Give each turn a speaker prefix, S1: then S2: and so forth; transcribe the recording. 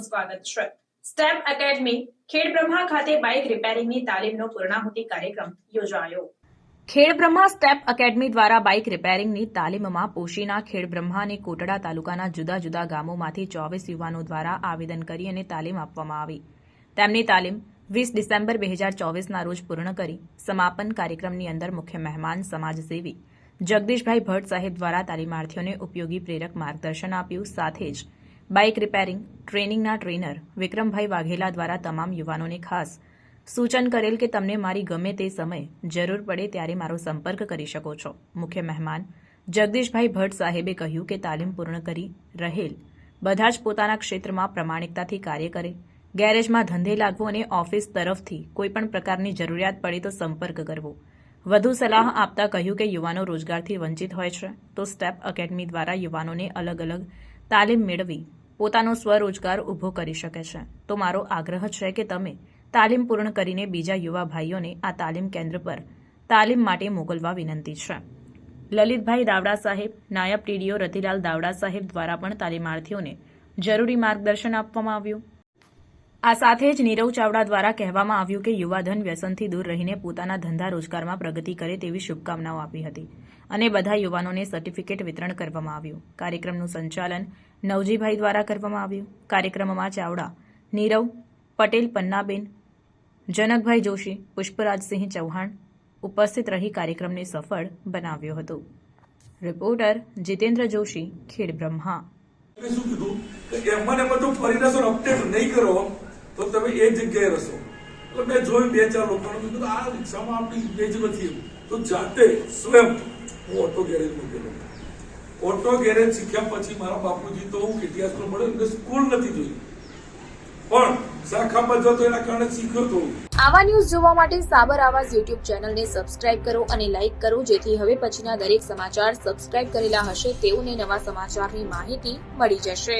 S1: સ્વાગત છે step academy Khedbrahma ખાતે બાઇક રિપેરિંગની તાલીમનો પૂર્ણાહુતિ કાર્યક્રમ યોજાયો. ખેડબ્રહ્મા સ્ટેપ એકેડમી દ્વારા બાઇક રિપેરિંગની તાલીમમાં પોશીના ખેડબ્રહ્મા અને કોટડા તાલુકાના જુદા જુદા ગામોમાંથી ચોવીસ યુવાનો દ્વારા આવેદન કરી અને તાલીમ આપવામાં આવી. તેમની તાલીમ વીસ ડિસેમ્બર બે હજાર ચોવીસના રોજ પૂર્ણ કરી સમાપન કાર્યક્રમની અંદર મુખ્ય મહેમાન સમાજસેવી જગદીશભાઈ ભટ્ટ સાહેબ દ્વારા તાલીમાર્થીઓને ઉપયોગી પ્રેરક માર્ગદર્શન આપ્યું. સાથે જ બાઇક રિપેરિંગ, ટ્રેનિંગના ટ્રેનર વિક્રમભાઈ વાઘેલા દ્વારા તમામ યુવાનોને ખાસ સૂચન કરેલ કે તમને મારી ગમે તે સમય જરૂર પડે ત્યારે મારો સંપર્ક કરી શકો છો. મુખ્ય મહેમાન જગદીશભાઈ ભટ્ટ સાહેબે કહ્યું કે તાલીમ પૂર્ણ કરી રહેલ બધા જ પોતાના ક્ષેત્રમાં પ્રામાણિકતાથી કાર્ય કરે, ગેરેજમાં ધંધે લાગવું અને ઓફિસ તરફથી કોઈપણ પ્રકારની જરૂરિયાત પડે તો સંપર્ક કરવો. વધુ સલાહ આપતા કહ્યું કે યુવાનો રોજગારથી વંચિત હોય છે, તો સ્ટેપ એકેડમી દ્વારા યુવાનોને અલગ અલગ તાલીમ મેળવી પોતાનો સ્વરોજગાર ઊભો કરી શકે છે. તો મારો આગ્રહ છે કે તમે તાલીમ પૂર્ણ કરીને બીજા યુવા ભાઈઓને આ તાલીમ કેન્દ્ર પર તાલીમ માટે મોકલવા વિનંતી છે. લલિતભાઈ દાવડા સાહેબ, નાયબ ટીડીઓ રતિલાલ દાવડા સાહેબ દ્વારા પણ તાલીમાર્થીઓને જરૂરી માર્ગદર્શન આપવામાં આવ્યું. આ સાથે જ નીરવ ચાવડા દ્વારા કહેવામાં આવ્યું કે યુવાધન વ્યસનથી દૂર રહીને પોતાના ધંધા રોજગારમાં પ્રગતિ કરે તેવી શુભકામનાઓ આપી હતી. અને બધા યુવાનોને સર્ટિફિકેટ વિતરણ કરવામાં આવ્યું. કાર્યક્રમનું સંચાલન નવજીભાઈ દ્વારા કરવામાં આવ્યું. કાર્યક્રમમાં ચાવડા, નીરવ, પટેલ પન્નાબેન, જનકભાઈ જોશી, પુષ્પરાજસિંહ ચૌહાણ ઉપસ્થિત રહી કાર્યક્રમને સફળ બનાવ્યો હતો. રિપોર્ટર જીતેન્દ્ર જોશી ખેડ બ્રહ્મા
S2: શું કીધું? કે એમને બધું ફરી અપડેટ નહીં કરો. તો તમે એ જગ્યાએ રસો. એટલે મેં જોયું બે ચાર લોકોને કીધું, આ રિક્ષામાં આપણી ઇમેજ નથી તો જાતે સ્વયં હું ઓટો ગેરેજ મૂકેલો ઓટો ગેરેજ શીખ્યા પછી મારા બાપુજી તો હું સ્કૂલ મળ્યો એટલે સ્કૂલ નથી જોઈ. પણ શાખામાં જતો એના કારણે શીખ્યો તો
S3: આવા ન્યૂઝ જોવા માટે સાબર આવાજ યુટ્યુબ ચેનલને સબસ્ક્રાઇબ કરો અને લાઇક કરો, જેથી હવે પછીના દરેક સમાચાર સબસ્ક્રાઇબ કરેલા હશે તેઓને નવા સમાચારની માહિતી મળી જશે.